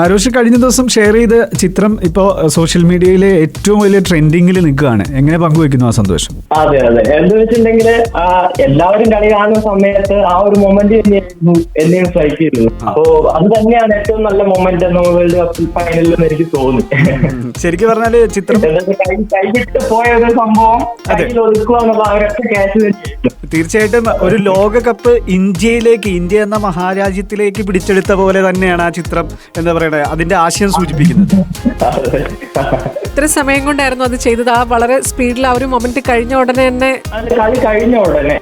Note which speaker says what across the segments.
Speaker 1: ആരോഷ് കഴിഞ്ഞ ദിവസം ഷെയർ ചെയ്ത ചിത്രം ഇപ്പോൾ സോഷ്യൽ മീഡിയയിലെ ഏറ്റവും വലിയ ട്രെൻഡിങ്ങിൽ നിൽക്കുകയാണ്. എങ്ങനെ പങ്കുവെക്കുന്നു ആ സന്തോഷം?
Speaker 2: അതെ അതെ. എന്താ വെച്ചിട്ടുണ്ടെങ്കിൽ എല്ലാവരും കളി കാണുന്ന സമയത്ത് ആ ഒരു മൊമെന്റ് തന്നെയായിരുന്നു എന്നെ സ്ട്രൈക്ക് ചെയ്തത്. അപ്പോ അത് തന്നെയാണ് ഏറ്റവും നല്ല മൊമെന്റ് എന്ന് വേൾഡ് കപ്പ് ഫൈനലിൽ എന്ന് എനിക്ക് തോന്നി.
Speaker 1: ശരിക്കും പറഞ്ഞാൽ ചിത്രം
Speaker 2: കൈവിട്ട് പോയ ഒരു സംഭവം കയ്യിൽ ഒതുക്കുക എന്നുള്ള ആ ക്യാച്ച്
Speaker 1: തീർച്ചയായിട്ടും ഒരു ലോകകപ്പ് ഇന്ത്യയിലേക്ക് ഇന്ത്യ എന്ന മഹാരാജ്യത്തിലേക്ക് പിടിച്ചെടുത്ത പോലെ തന്നെയാണ് ആ ചിത്രം എന്താ പറയണേ അതിന്റെ ആശയം സൂചിപ്പിക്കുന്നത്.
Speaker 3: ഇത്ര സമയം കൊണ്ടായിരുന്നു അത് ചെയ്തത് ആ വളരെ സ്പീഡിൽ ആ ഒരു മൊമെന്റ് കഴിഞ്ഞ ഉടനെ തന്നെ
Speaker 2: കളി കഴിഞ്ഞ ഉടനെ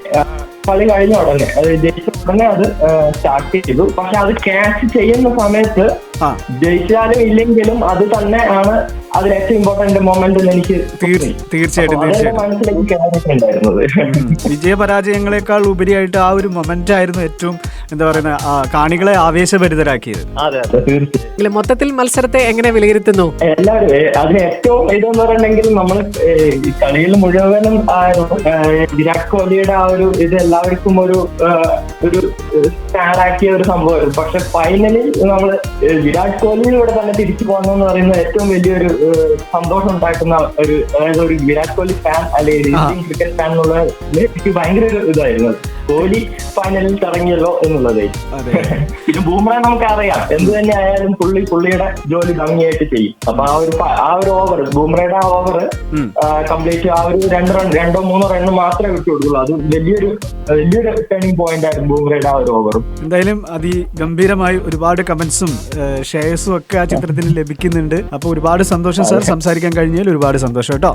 Speaker 2: കളി കഴിഞ്ഞ ഉടനെ അത് ജയിച്ച ഉടനെ അത് സ്റ്റാർട്ട് ചെയ്തു പക്ഷെ അത് ക്യാച്ച് ചെയ്യുന്ന സമയത്ത് ജയിച്ചാലും ഇല്ലെങ്കിലും അത് തന്നെ ആണ് അതിൽ ഏറ്റവും ഇമ്പോർട്ടന്റ് മൊമെന്റ് എന്ന് എനിക്ക്.
Speaker 1: തീർച്ചയായിട്ടും, തീർച്ചയായിട്ടും. വിജയപരാജയങ്ങളെക്കാൾ ഉപരിയായിട്ട് ആ ഒരു മൊമെന്റ് ആയിരുന്നു ഏറ്റവും എന്താ പറയുന്ന കാണികളെ ആവേശഭരിതരാക്കിയത്.
Speaker 2: അതെ അതെ. തീർച്ചയായും
Speaker 3: മൊത്തത്തിൽ മത്സരത്തെ എങ്ങനെ വിലയിരുത്തുന്നു?
Speaker 2: എല്ലാവരും അതിന് ഏറ്റവും ഇതെന്ന് പറയണമെങ്കിൽ നമ്മൾ ഈ കളിയിൽ മുഴുവനും വിരാട് കോഹ്ലിയുടെ ആ ഒരു ഇത് എല്ലാവർക്കും ഒരു ഒരു സ്റ്റാറാക്കിയ ഒരു സംഭവമായിരുന്നു. പക്ഷെ ഫൈനലിൽ നമ്മൾ വിരാട് കോഹ്ലിയിലൂടെ തന്നെ തിരിച്ചു പോകുന്നു എന്ന് പറയുന്നത് ഏറ്റവും വലിയൊരു സന്തോഷം ഉണ്ടാക്കുന്ന ഒരു അതായത് ഒരു വിരാട് കോഹ്ലി ഫാൻ അല്ലെങ്കിൽ ഇന്ത്യൻ ക്രിക്കറ്റ് ഫാൻ എന്നുള്ള എനിക്ക് ഭയങ്കര ഒരു ഇതായിരുന്നു അത്. കോഹ്ലി ഫൈനലിൽ തുടങ്ങിയല്ലോ എന്നുള്ളതേ.
Speaker 1: അതെ.
Speaker 2: പിന്നെ നമുക്ക് നമുക്കറിയാം. എന്ത് തന്നെ ആയാലും പുള്ളി പുള്ളിയുടെ ജോലി ഭംഗിയായിട്ട് ചെയ്യും. അപ്പൊ ആ ഒരു ആ ഒരു ഓവർ ബൂമറയുടെ ആ ഓവർ കംപ്ലീറ്റ് ആ ഒരു രണ്ട് റൺ രണ്ടോ മൂന്നോ റണ്ണ് മാത്രമേ വിട്ടു കൊടുക്കുള്ളൂ. അത് വലിയൊരു വലിയൊരു ടേണിംഗ് പോയിന്റ് ആയിരുന്നു ബൂമറയുടെ ആ ഒരു ഓവറും
Speaker 1: എന്തായാലും അതിഗംഭീരമായി ഒരുപാട് കമന്റ്സും ഷെയർസും ഒക്കെ ആ ചിത്രത്തിന് ലഭിക്കുന്നുണ്ട്. അപ്പൊ ഒരുപാട് സന്തോഷം സാർ സംസാരിക്കാൻ കഴിഞ്ഞാൽ ഒരുപാട് സന്തോഷം കേട്ടോ.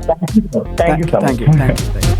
Speaker 2: Thank you
Speaker 1: thank you thank you